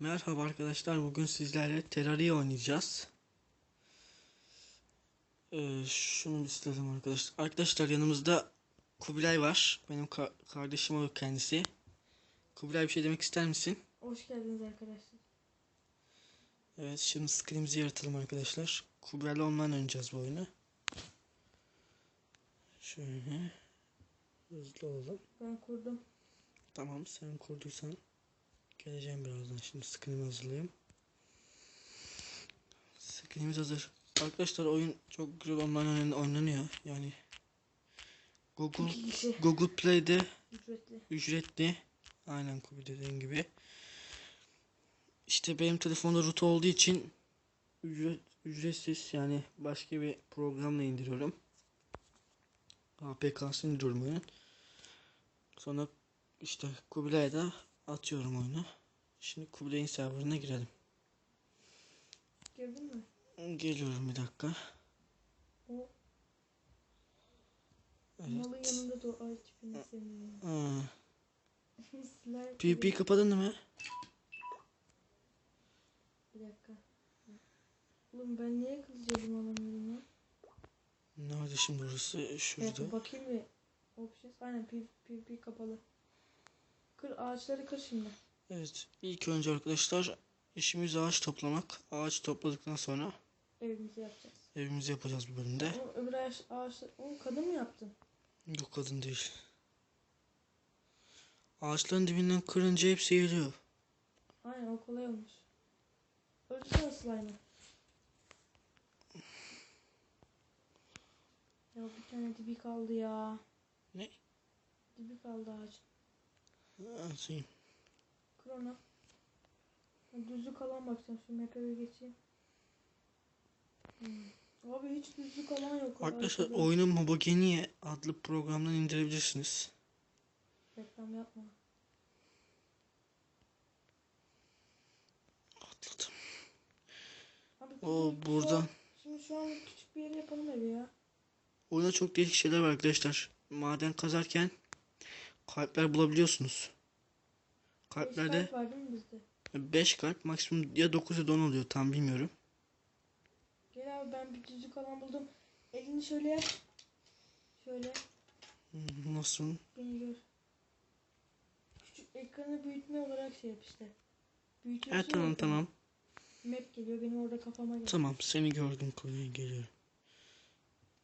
Merhaba arkadaşlar. Bugün sizlerle Terraria oynayacağız. Ee, şunu istedim arkadaşlar. Arkadaşlar yanımızda Kubilay var. Benim ka- kardeşim o kendisi. Kubilay bir şey demek ister misin? Hoş geldiniz arkadaşlar. Evet şimdi screen'imizi yaratalım arkadaşlar. Kubilay'la online oynayacağız bu oyunu. Şöyle. Hızlı olalım. Ben kurdum. Tamam sen kurduysan geleceğim birazdan. Şimdi screen'imi hazırlayayım. Screen'imiz hazır. Arkadaşlar oyun çok güzel online oynan- oynanıyor. Yani Google. Google Play'de Ücretli. ücretli. Aynen Kubi dediğin gibi. İşte benim telefonda root olduğu için ücret, ücretsiz yani başka bir programla indiriyorum. APK'sını indiriyorum oyunun. Sonra işte Kubilay'a da atıyorum oyunu. Şimdi Kubilay'ın serverına girelim. Gördün mü? Geliyorum bir dakika. O Evet. malın yanında da o ay tipini Slime PvP kapadın mı? Bir dakika. Oğlum ben niye kılıcı alamıyorum ya? Nerede şimdi burası? Şurada. bakayım bir. Options. Aynen PvP, PvP kapalı. Kır ağaçları kır şimdi. Evet. İlk önce arkadaşlar işimiz ağaç toplamak. Ağaç topladıktan sonra Evimizi yapacağız. evimizi yapacağız bu bölümde. Oğlum öbür ağaç, ağaçlar... Oğlum kadın mı yaptın? Yok kadın değil. Ağaçların dibinden kırınca hepsi geliyor. Aynen o kolay olmuş. Öldürsene slime'ı. Ya bir tane dibi kaldı ya. Ne? Dibi kaldı ağaç. Kır onu. Ben düzlük alan bakacağım. Şu map'e geçeyim. Hmm. Abi hiç düzlük alan yok. Arkadaşlar Arkada. oyunu Mobogenie adlı programdan indirebilirsiniz. Reklam yapma. Atladım. Abi O şimdi an- Şimdi şu an küçük bir yere yapalım evi ya. Oyunda çok değişik şeyler var arkadaşlar. Maden kazarken kalpler bulabiliyorsunuz. Kalplerde kalp var değil mi bizde? 5 kalp maksimum ya 9 ya da 10 oluyor tam bilmiyorum. Gel abi ben bir düzlük alan buldum. Elini şöyle yap. Şöyle. Hmm, Nasıl? Beni gör. Küçük ekranı büyütme olarak şey yap işte. Büyütüyorsun Evet tamam tamam. Map geliyor benim orada kafama geliyor. Tamam seni gördüm konuya geliyorum.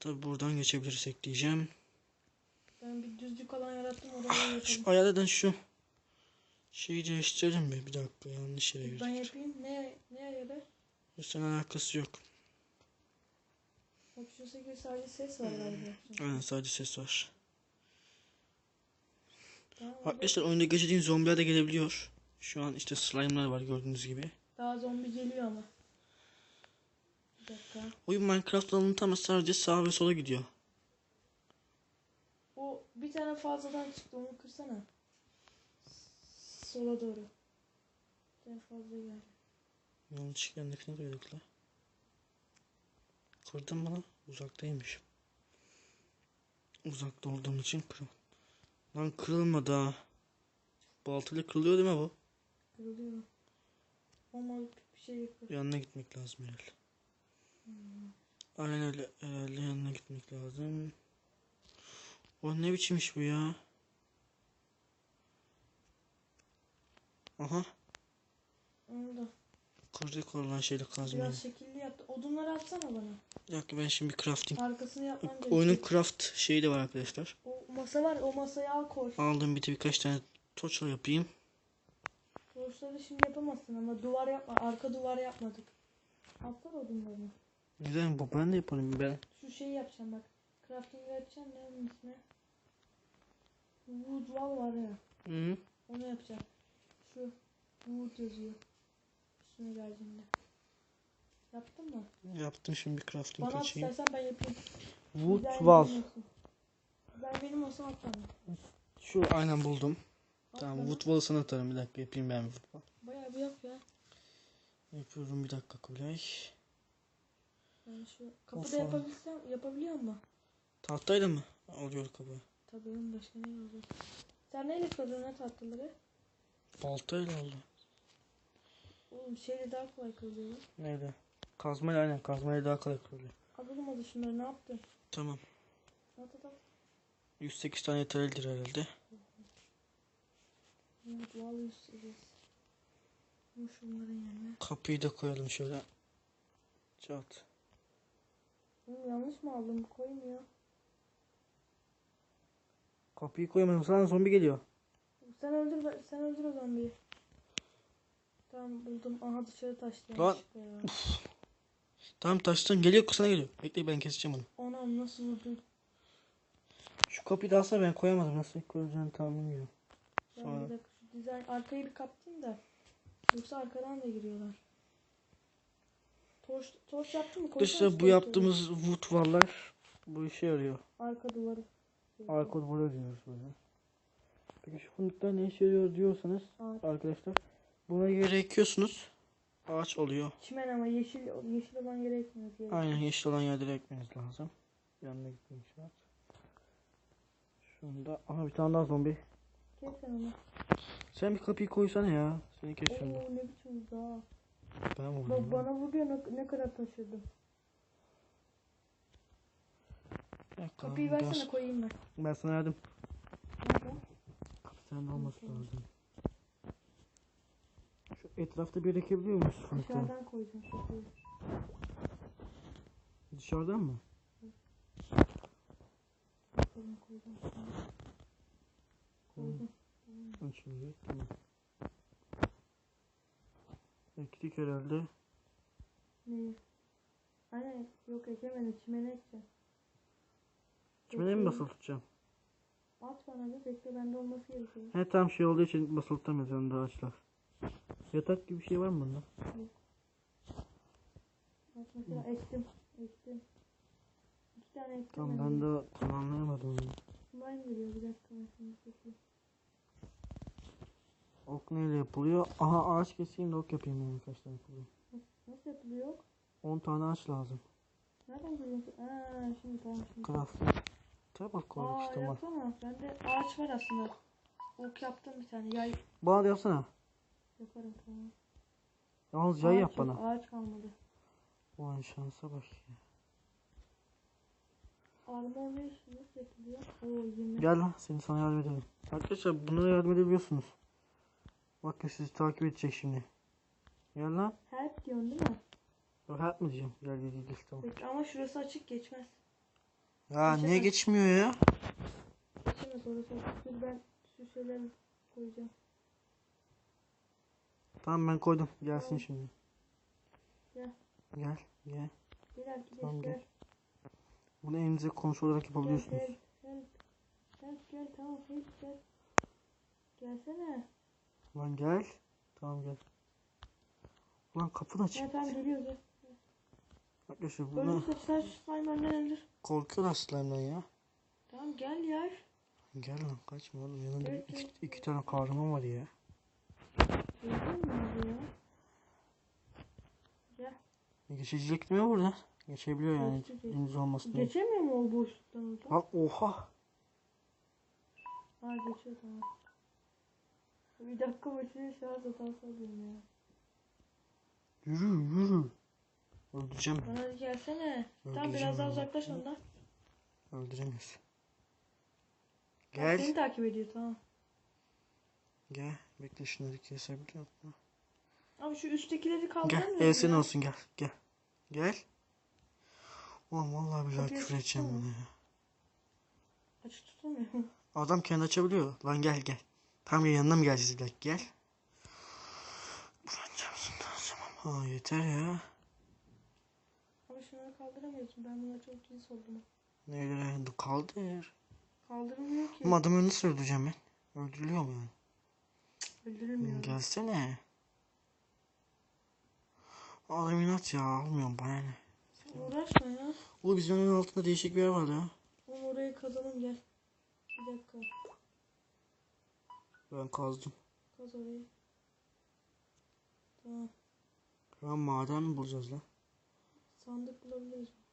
Tabi buradan geçebilirsek diyeceğim. Ben bir düzlük alan yarattım oraya Şu yapalım. ayarlardan şu şeyi değiştirelim mi? Bir dakika yanlış yere Ben girdik. yapayım. Ne ne ayarı? Senin alakası yok. Option 8 sadece ses var galiba. Option. Aynen sadece ses var. Abi. Arkadaşlar oyunda geçirdiğin zombiler de gelebiliyor. Şu an işte slime'lar var gördüğünüz gibi. Daha zombi geliyor ama. Bir dakika. Oyun Minecraft alanı tam sadece sağa ve sola gidiyor. Bir tane fazladan çıktı onu kırsana. Sola doğru. Bir tane fazla geldi. Yanlış yanındakine koyduk la. Kırdın mı lan? Uzaktaymış. Uzakta olduğum için kırıl. Lan kırılmadı ha. Baltayla kırılıyor değil mi bu? Kırılıyor. Ama bir şey yapıyor. Yanına gitmek lazım herhalde. Aynen öyle. Herhalde yanına gitmek lazım. O ne biçim iş bu ya? Aha. Da Kırdık oradan şeyle kazmayı. biraz şekilli yaptı. Odunları atsana bana. Dakika ben şimdi bir crafting. Arkasını yapmam Oyunun gerekiyor. craft şeyi de var arkadaşlar. O masa var o masayı al koy. Aldım bir de birkaç tane toçla yapayım. Torçları şimdi yapamazsın ama duvar yapma. Arka duvar yapmadık. Atsana odunlarını. Güzel bu ben de yaparım ben. Şu şeyi yapacağım bak. Crafting yapacağım ne onun ismi? Wood wall var ya. Hı. Onu yapacağım. Şu wood yazıyor. Üstüne geldiğinde. Yaptın mı? Yaptım şimdi bir crafting Bana at açayım. istersen ben yapayım. Wood Güzel wall. Güzel benim olsun at bana. Şu aynen buldum. At Tamam bana. wood wall'ı sana atarım bir dakika yapayım ben wood wall. Bayağı bir yap ya. Yapıyorum bir dakika Kubilay. Ben şu kapıda yapabilsem yapabiliyor mu? Tahtayla mı? Alıyor kapı. Tabii oğlum başka ne olacak? Sen neyle kırdın ne tatlıları? Baltayla oldu. Oğlum şeyle daha kolay kırılıyor. lan. Neydi? Kazmayla aynen kazmayla daha kolay kırılıyor. Al oğlum hadi şunları ne yaptın? Tamam. At at at. 108 tane yeterlidir herhalde. Evet vallahi üsteceğiz. Bu şunların yerine. Kapıyı da koyalım şöyle. Çat. Oğlum yanlış mı aldım? Koymuyor. Kapıyı koyamadım. Sana zombi geliyor. Sen öldür sen öldür o zombiyi. Tamam buldum. Aha dışarı taştı. Lan. Tamam taştan geliyor sana geliyor. Bekle ben keseceğim onu. Anam nasıl vurdun? Şu kapıyı da alsana ben koyamadım. Nasıl koyacağını tam bilmiyorum. Ben Sonra. bir dakika şu dizayn arkayı bir kaptım da. Yoksa arkadan da giriyorlar. Torç, torç yaptın mı? Şu Arkadaşlar bu yaptığımız wood varlar bu işe yarıyor. Arka duvarı. Arka duvarı diyoruz böyle. Peki şu fındıklar ne işe yarıyor diyorsanız Ağaç. arkadaşlar buna yere ekiyorsunuz. Ağaç oluyor. Çimen ama yeşil yeşil olan yere ekmiyoruz. Yere. Aynen yeşil olan yerlere ekmeniz lazım. Yanına gitmek şart. Şunda aha bir tane daha zombi. Kes sen onu. Sen bir kapıyı koysana ya. Seni kesiyorum. ben. Oo ne biçim daha. Ben vurdum. Bak bana vuruyor ne, ne kadar taşırdım. Bir dakika, Kapıyı versene koyayım ben. Ben sana yardım. Nerede? Kapı sende olması lazım. Şu etrafta bir ekebiliyor fındıkları? Dışarıdan koyacağım kapıyı. Dışarıdan mı? Bakalım koyacağım. Koydum. Aç şimdi. Tamam. Ektik herhalde. Neyi? Aynen yok ekemedim çimene ekeceğim. Kime mi basılı tutacağım? At bana bir bekle bende olması gerekiyor. He tam şey olduğu için basılı tutamıyoruz yanında ağaçlar. Yatak gibi bir şey var mı bunda? Bak mesela ektim. Ektim. İki tane ektim. Tamam ben de tamamlayamadım onu. Slime geliyor bir dakika şimdi. Ok neyle yapılıyor? Aha ağaç keseyim de ok yapayım yani kaç tane yapılıyor. Nasıl yapılıyor? 10 tane ağaç lazım. Nereden geliyorsun? Aa şimdi tamam şimdi. Craft. Tabak koyduk Aa işte bak. yapsana. Bende ağaç var aslında. Ok yaptım bir tane. Yay Bana da yapsana. yaparım tamam. Yalnız yay Ağaç yap yok, bana. Ağaç kalmadı. Ulan şansa bak ya. Armor ne iş- nasıl yapılıyor? Oo. Gel lan seni sana yardım edelim. Arkadaşlar bunlara yardım edebiliyorsunuz. Bakın sizi takip edecek şimdi. Gel lan. Help diyorsun değil mi? Yok help mi diyeceğim? Gel gel gel, tamam. Peki, ama şurası açık geçmez. Ya niye geçmiyor ya? Geçemez orası. Dur ben şu şeyleri koyacağım. Tamam ben koydum. Gelsin şimdi. Gel. Gel gel. Gel arkadaş Tamam, gel. gel. Bunu elinize konuşma olarak Gel yapabiliyorsunuz. help. Help. Help gel tamam gel. Gelsene. Lan gel. Tamam gel. Ulan kapı da Ya açık. tamam geliyor gel. Arkadaşlar bunu sen şu slime'lardan öldür. korkuyorlar slime'dan ya. Tamam gel ya. Gel lan kaçma oğlum. Yanında Evet, iki, evet. iki tane kahraman var ya. Öldün mü ya? Gel. Geçecek mi burada? Geçebiliyor yani. Geçecek. Deniz olmasın diye. Geçemiyor mu o boşluktan oradan? Lan oha. Ha geçiyor tamam. Bir dakika başına şarj alıyorum ya. Yürü yürü. Öldüreceğim. Bana gelsene. Tamam biraz daha uzaklaş ondan. Öldüremiyoruz. Bak, Seni Gel. takip ediyor tamam. Gel. Bekle şunları kesebiliyor mu? Abi şu üsttekileri Gel. kaldıramıyor El mu senin ya? olsun gel. Gel. Gel. Ulan vallahi billahi Kapıyı küfür edeceğim buna ya. Açık tutamıyor mu? Adam kendi açabiliyor. Lan gel gel. Tam ya yanına mı geleceğiz gel. Gel. Ulan çarpsın, tamam. Ha yeter ya. Kaldıramıyorsun. Ben buna çok cins oldum. Neyle kaldır. Kaldırılmıyor ki. Ama adamı nasıl öldüreceğim ben? Öldürülüyor mu yani? Öldürülmüyor. Gelsene. Adam inat ya almıyorum bana ne. Uğraşma ya. Oğlum bizim evin altında değişik bir yer var ya. Oğlum oraya kazalım gel. Bir dakika. Ben kazdım. Kaz orayı. Tamam. An maden mi bulacağız lan? Sandık bulabiliriz.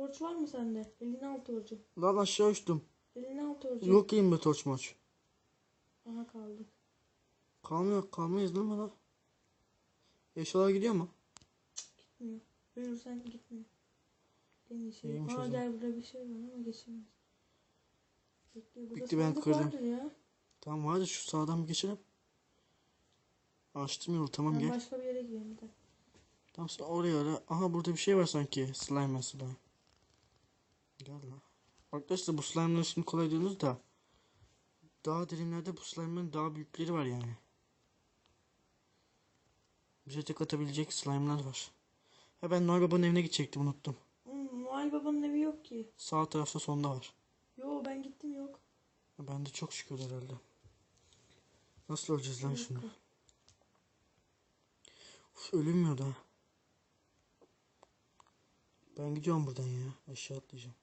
Torç var mı sende? Eline al torcu. Lan aşağı uçtum. Eline al torcu. Yok yiyeyim be torç maç. Aha kaldık. Kalmıyor kalmayız lan bana. Eşyalar gidiyor mu? Gitmiyor. Ölürsen gitmiyor. En şey. İyiymiş Aa gel burada bir şey var ama geçemez. Bekle burada Bitti, ben kırdım. ya. Tamam hadi şu sağdan bir geçelim. Açtım yolu tamam Ben gel. başka bir yere gideyim bir de. Tamam sen oraya ara. Aha burada bir şey var sanki. Slime mesela. Lan. Arkadaşlar bu slime'lar şimdi kolay diyorsunuz da. Daha derinlerde bu slime'ların daha büyükleri var yani. Bize tek atabilecek slime'lar var. Ha ben Noel Baba'nın evine gidecektim unuttum. Hmm, Noel Baba'nın evi yok ki. Sağ tarafta sonda var. Yo ben gittim yok. Ha, Ben de çok şükür herhalde. Nasıl öleceğiz lan şimdi? Uf, ölünmüyor da. Ben gidiyorum buradan ya. Aşağı atlayacağım.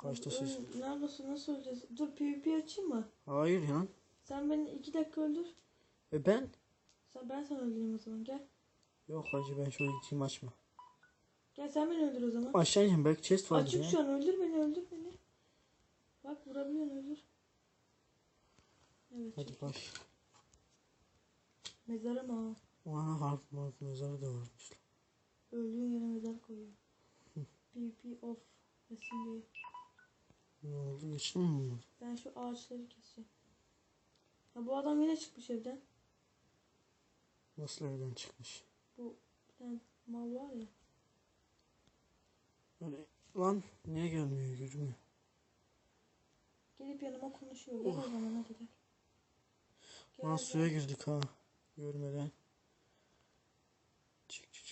Kaçta siz? Öl- Neredesin nasıl öleceğiz? Dur PvP açayım mı? Hayır ya. Sen beni iki dakika öldür. E ben? Sen, ben sana öldüreyim o zaman gel. Yok hacı ben şöyle gideyim açma. Gel sen beni öldür o zaman. Aşağı ineceğim belki chest vardır Açık ya. şu an öldür beni öldür beni. Bak vurabiliyorsun öldür. Evet Hadi çok baş. iyi. Mezara mı ha? Aha harf marf mezarı da varmış. Öldüğün yere mezar koyuyor. PvP off. Resim değil. Ne oldu geçtin mi? Ben şu ağaçları keseceğim. Ya bu adam yine çıkmış evden. Nasıl evden çıkmış? Bu bir tane mal var ya. Böyle, lan niye gelmiyor yürümüyor? Gelip yanıma konuşuyor. Gel o zaman hadi gel. Gel, Lan suya girdik ha. Görmeden. Çık çık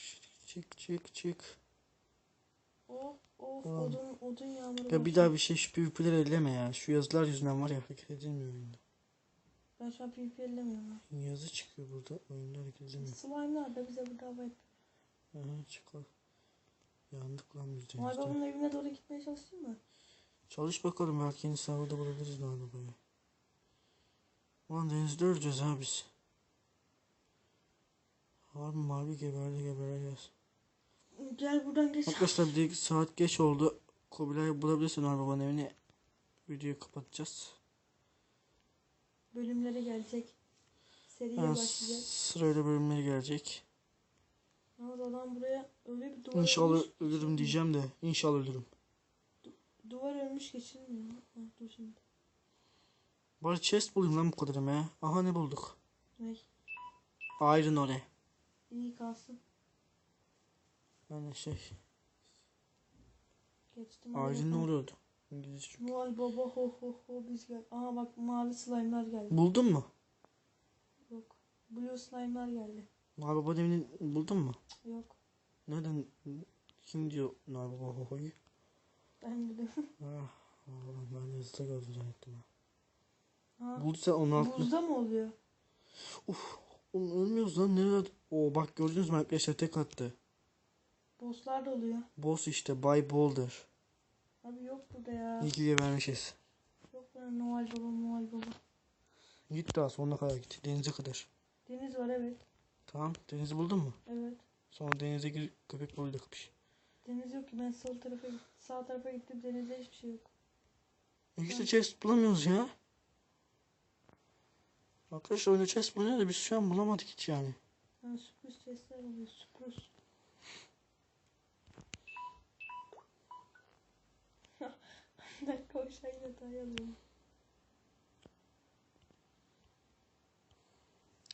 çık çık çık çık. Of of Ulan. odun, odun yağmuru. Ya bir daha bir şey şu PvP'leri elleme ya. Şu yazılar yüzünden var ya hareket edilmiyor oyunda. Ben şu an PvP ellemiyorum. Yazı çıkıyor burada oyunda hareket edilmiyor. Slime'lar da bize burada hava yapıyor. Aha çıkar. Yandık lan biz Noel denizde. Baba'nın evine doğru gitmeye çalışayım mı? Çalış bakalım belki yeni serverda bulabiliriz Noel Baba'yı. Ulan denizde öleceğiz ha biz. Harbi mavi geberde gebereceğiz. Gel buradan geç. Arkadaşlar bir saat geç oldu. Kubilay bulabilirsin Noel Baba'nın evini. Videoyu kapatacağız. Bölümlere gelecek. Seriye Yani başlayacak. sırayla bölümleri gelecek. Yalnız adam buraya öyle bir duvar İnşallah örmüş. ölürüm diyeceğim de inşallah ölürüm. Duvar örmüş geçilmiyor. Ha, dur şimdi. Bari chest bulayım lan bu kadarım ya. Aha ne bulduk. Ne? Iron ore. İyi kalsın. Yani şey. Geçtim. Iron ne oluyordu? İngilizce. çok- Noel Baba ho ho ho biz gel. Aha bak mavi slime'lar geldi. Buldun mu? Yok. Blue slime'lar geldi. Noel Baba'nın evini buldun mu? Yok. Nereden? Kim diyor Noel Baba hohoyu? Ben dedim. Ah, oğlum ben yazıda gördüm zannettim ha. Ha. Bulduysa onun altına. Buzda mı oluyor? Uf, oğlum ölmüyoruz lan nerede? Oo bak gördünüz mü arkadaşlar tek attı. Bosslar da oluyor. Boss işte Bay Boulder. Abi yok burada ya. İyi ki gebermişiz. Yok burada Noel Baba Noel Baba. Git daha sonuna kadar git. Denize kadar. Deniz var evet. Tamam denizi buldun mu? Evet. Sonra denize gir köpek balığıyla kapış. Deniz yok ki ben sol tarafa gittim. Sağ tarafa gittim denizde hiçbir şey yok. E işte chest bulamıyoruz ya. Arkadaşlar oyunda chest bulunuyor da biz şu an bulamadık hiç yani. Ha, sürpriz chestler oluyor ben koşan yatağa alıyorum.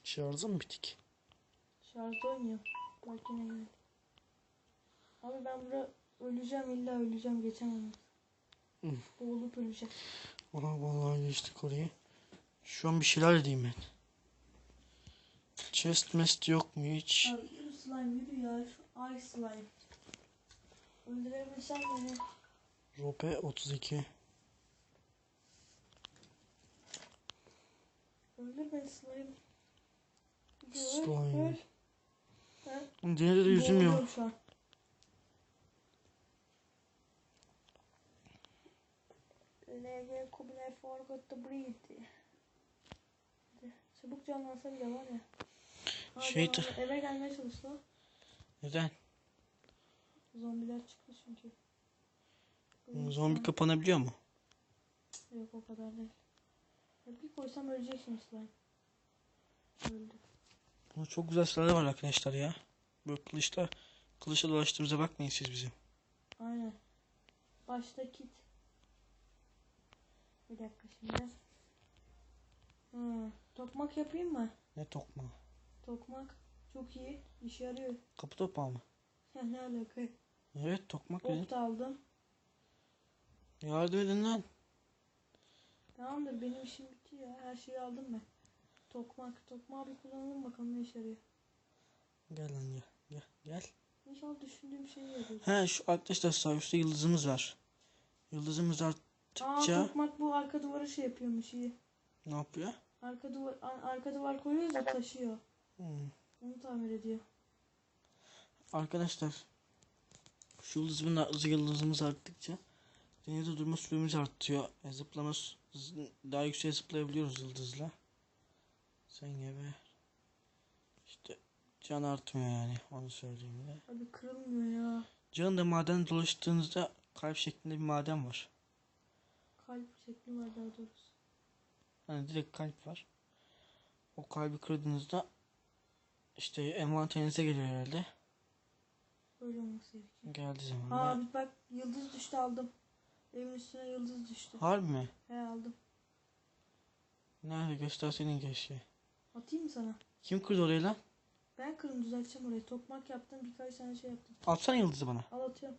Şarjım bitik. Şarjda oynuyor. Bak yine geldi. Abi ben burada öleceğim illa öleceğim geçemem. Hı. Boğulup öleceğim. Aha vallahi geçtik orayı. Şu an bir şeyler edeyim ben. Chest mest yok mu hiç? Abi slime yürü ya. Şu ay slime. Öldürebilsen beni. Rope 32. Öldür beni slime. Slime. Denizde de yüzüm yok. LG Kubilay forgot to breathe. Çabuk canlansa bile var ya. Şey de- eve gelmeye çalış lan. Neden? Zombiler çıktı çünkü. Zombi kapanabiliyor mu? Yok o kadar değil. Bir koysam ölecek şimdi slime. Öldü. Bunun çok güzel silahları var arkadaşlar ya. Böyle kılıçla kılıçla dolaştığımıza bakmayın siz bizim. Aynen. Başta kit. Bir dakika şimdi. Hmm. Tokmak yapayım mı? Ne tokma? Tokmak çok iyi. işe yarıyor. Kapı topağı mı? Ya ne alaka? Evet tokmak dedin. Ok da aldım. Yardım edin lan. Tamamdır benim işim bitti ya. Her şeyi aldım ben. Tokmak. Tokmağı bir kullanalım bakalım ne işe yarıyor. Gel lan gel. Gel. Gel. İnşallah düşündüğüm şeyi yarıyor. He şu arkadaşlar sağ üstte yıldızımız var. Yıldızımız Aa arttıkça tokmak bu arka duvara şey yapıyormuş iyi. ne yapıyor? Arka duvar, ar- arka duvar koyuyoruz da taşıyor. Hmm. Onu tamir ediyor. Arkadaşlar şu hızı yıldızımız arttıkça denizde durma süremiz artıyor. E, zıplama daha yükseğe zıplayabiliyoruz yıldızla. Sen gibi. İşte can artmıyor yani onu söyleyeyim de. Abi kırılmıyor ya. Can da maden dolaştığınızda kalp şeklinde bir maden var. Kalp şekli var daha doğrusu. Hani direkt kalp var. O kalbi kırdığınızda işte envanterinize geliyor herhalde. Öyle olması gerekiyor. Geldiği zaman abi bak yıldız düştü aldım. Evin üstüne yıldız düştü. Harbi mi? He aldım. Nerede göster senin keşke. Atayım mı sana? Kim kırdı orayı lan? Ben kırım düzelteceğim orayı. Tokmak yaptım birkaç tane şey yaptım. Atsana yıldızı bana. Al atıyorum.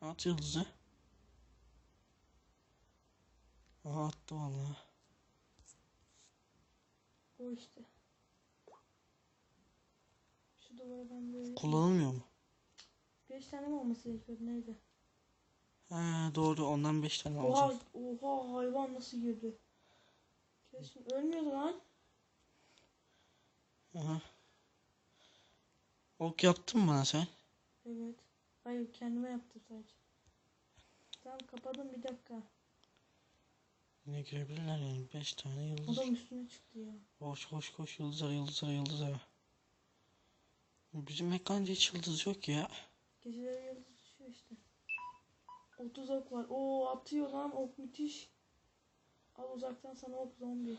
At yıldızı. Aha attı vallahi. O işte. Şu duvara ben böyle... Kullanılmıyor mu? 5 tane mi olması gerekiyordu neydi? Doğru ondan 5 tane Oha, alacağım. oha hayvan nasıl girdi? Kesin ölmüyordu lan. Aha. Ok yaptın mı bana sen? Evet. Hayır kendime yaptım sadece. Tamam kapadım bir dakika. Yine girebilirler yani 5 tane yıldız. Adam üstüne çıktı ya. Koş koş koş yıldız ara yıldız ara yıldız ara. Bizim mekanda hiç yıldız yok ya. Geceleri yıldız. 30 ok var. Oo atıyor lan ok müthiş. Al uzaktan sana ok zombi.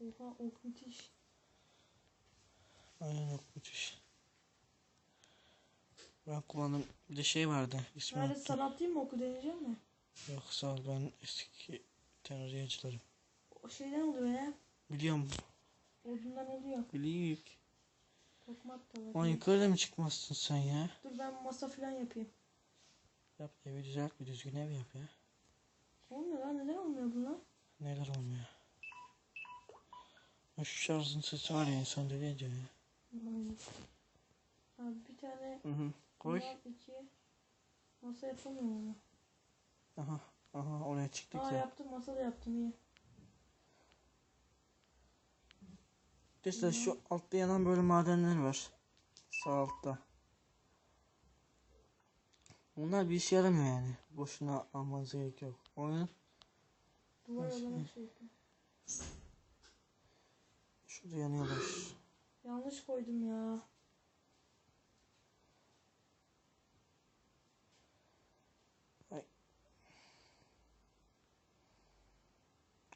Oha ok müthiş. Aynen yok müthiş. Ben kullandım. Bir de şey vardı. İsmi Nerede sana atayım mı oku deneyeceğim mi? Yok sağ ol ben eski teröriyecilerim. O şeyden oluyor ya. Biliyorum. Odundan oluyor. Biliyorum. Tokmak da var. Lan yukarıda mı çıkmazsın sen ya? Dur ben masa falan yapayım. Yap evi düzelt bir düzgün ev yap ya. Olmuyor lan neden olmuyor bunlar? Neler olmuyor. Ya şu şarjın sesi var ya insan delice ya. Aynen. Abi bir tane Hı hı. Koy. iki masa yapamıyorum ama. Aha. Aha oraya çıktık Aa ya. yaptım masa da yaptım iyi. İşte şu altta yanan böyle madenler var. Sağ altta. Bunlar bir işe yaramıyor yani. Boşuna almanıza gerek yok. Oyun Duvar alana şey yapayım. şurada yanıyorlar. Yanlış koydum ya.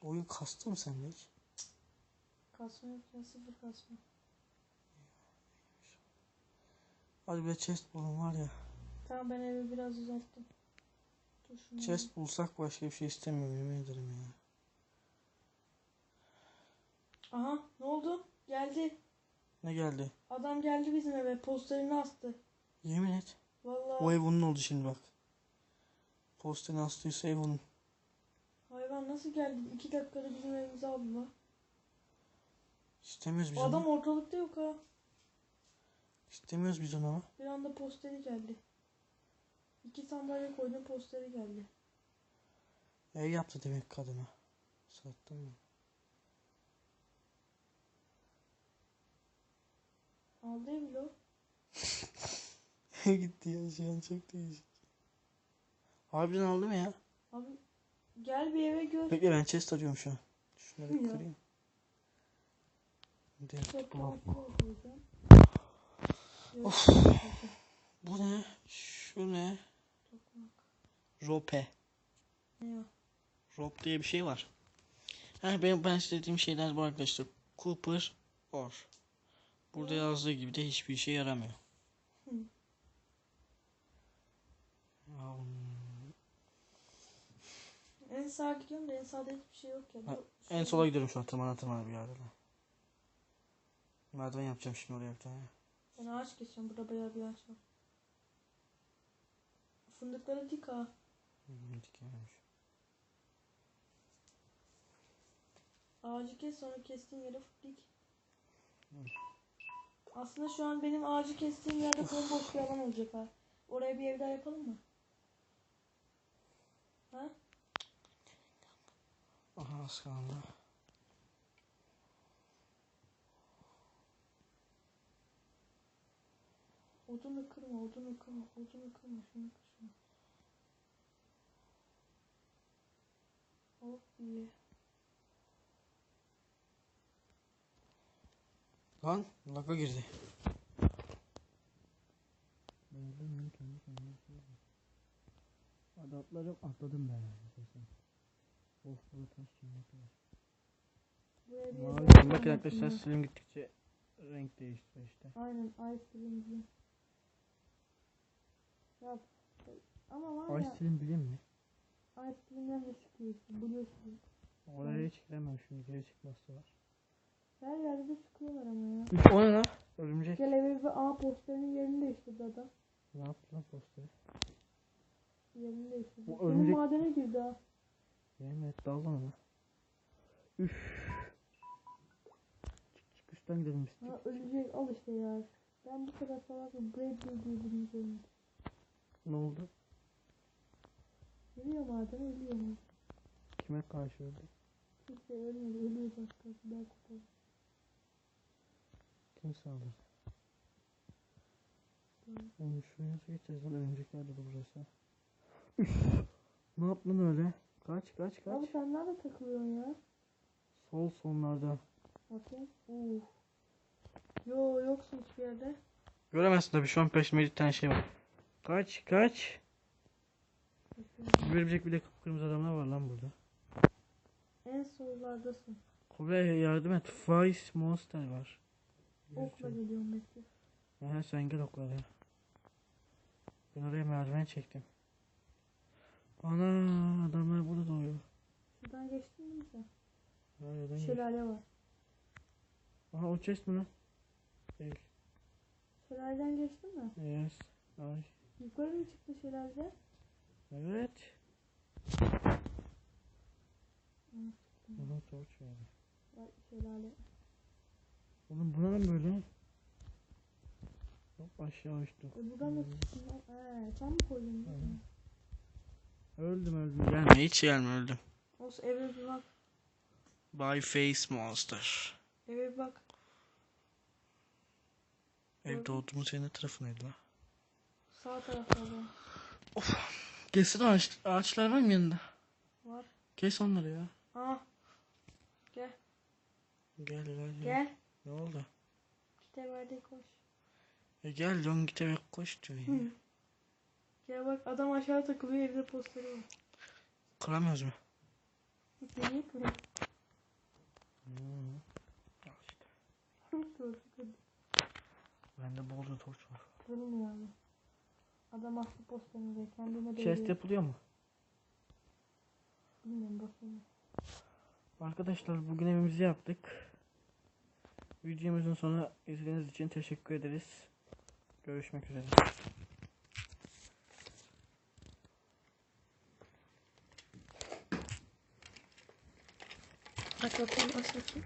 Oyun kastı mı sende hiç? Kasma yok ya sıfır kasma. Hadi bir chest bulun var ya. Tamam ben evi biraz uzattım. Dur Chest bulsak başka bir şey istemiyorum yemin ederim ya. Aha ne oldu? Geldi. Ne geldi? Adam geldi bizim eve posterini astı. Yemin et. Vallahi O ev onun oldu şimdi bak. Posteni astıysa ev onun. hayvan nasıl geldi? İki dakikada bizim evimizi aldı lan. İstemiyoruz biz O adam onu. ortalıkta yok ha. İstemiyoruz biz onu ama. Bir anda posteri geldi. İki sandalye koydum posteri geldi. Ev yaptı demek kadına. Sattın mı? Aldı evi lo. Gitti ya şu an çok değişik. Harbiden aldı mı ya? Abi gel bir eve gör. Bekle ben chest arıyorum şu an. Şunları Ya. kırayım. Of. Bu ne? Şu ne? Rope. Rope diye bir şey var. Ha, benim ben istediğim şeyler bu arkadaşlar. Cooper or. Burada yazdığı gibi de hiçbir işe yaramıyor. Hı. Um, En sağa gidiyorum da en sağda hiçbir şey yok ya. Ha, en sola gidiyorum şu an tırmana tırmana bir yerde. Merdiven yapacağım şimdi oraya bir tane. Ben ağaç kesiyorum. Burada bayağı bir ağaç var. Fındıkları dik ha. Ağacı kes sonra kestiğin yere dik. Aslında şu an benim ağacı kestiğim yerde bomboş bir alan olacak ha. Oraya bir ev daha yapalım mı? Ha? Aha az kaldı. Odunu kırma, odunu kırma, odunu kırma, şunu kır iyi. Lan laga girdi. Hadi atladım atladım ben. Of bu taş bir ev Mavi yaklaşan aslında. silim gittikçe renk değiştiriyor işte. Aynen ice cream diye. Yap. Ama var Ay ya silim bileyim mi? İce cream'den de çıkıyor işte biliyorsun. Oraya hiç giremem şimdi geri çıkması var. Her yerde de çıkıyorlar ama ya. O ne lan? Örümcek. Gel eve bir A posterinin yerini değiştirdi adam. Ne yaptı lan posteri? Yerini değiştirdi. Bu örümcek- madene girdi ha. Yemin et dal lan ona. Üf. Çık çık üstten gidelim biz. Ha ölecek al işte ya. Ben bu kadar salak bir Bradley diye birini. Ne oldu? Giriyor maden ölüyor mu? Kime karşı öldü? Kimse ölmedi ölüyor başkası. Ben kurtardım. Kim saldırdı? Oğlum şuraya nasıl geçeceğiz lan? Örümcekler dolu burası. Ne yaptın öyle? Kaç kaç kaç. Abi sen nerede takılıyorsun ya? Sol sonlarda. Bakayım. Uf. Yo yoksun hiçbir yerde. Göremezsin tabii şu an peşimde bir tane şey var. Kaç kaç. Bakıyorum. Örümcek bir de kıpkırmızı adamlar var lan burada. En sollardasın. Kobra'ya yardım et. Vice Monster var. Okla geliyorum bekle. Aha sen gel oklara. Ben oraya merdiven çektim. Ana adamlar burada doğuyor. Şuradan geçtin mi sen? Geç- Şelale var. Aha o chest mi lan? Değil. Şelaleden geçtin mi? Yes. Ay. Yukarı mı çıktı şelaleden? Evet. Aha torç var. Var şelale. Oğlum bu ne lan böyle? Hop aşağı uçtu. E buradan da çıktın lan. Ee, sen mi koydun? Öldüm öldüm. Gelme hiç gelme öldüm. Olsun eve bir bak. By Face Monster. Eve bir bak. Evde olduğumuz senin ne tarafındaydı lan? Sağ taraflarda Kesin ağaç, ağaçlar var mı yanında? var. Kes onları ya. Aa. Gel. Gel gel gel. Gel. Ne oldu? Kitap verdi koş. E gel lan git eve koş diyor ya. Hı. Gel bak adam aşağı takılıyor evde posteri var. Kıramıyoruz mu? Niye kırıyor? Hmm. Al işte. Dur, dur. Bende bolca torç var. Kırılmıyor abi. Adam astı posterini de kendine Chest değiyor. yapılıyor mu? Bilmiyorum bakayım. Arkadaşlar bugün evimizi yaptık. Videomuzun sonuna izlediğiniz için teşekkür ederiz. Görüşmek üzere. Aç bakayım.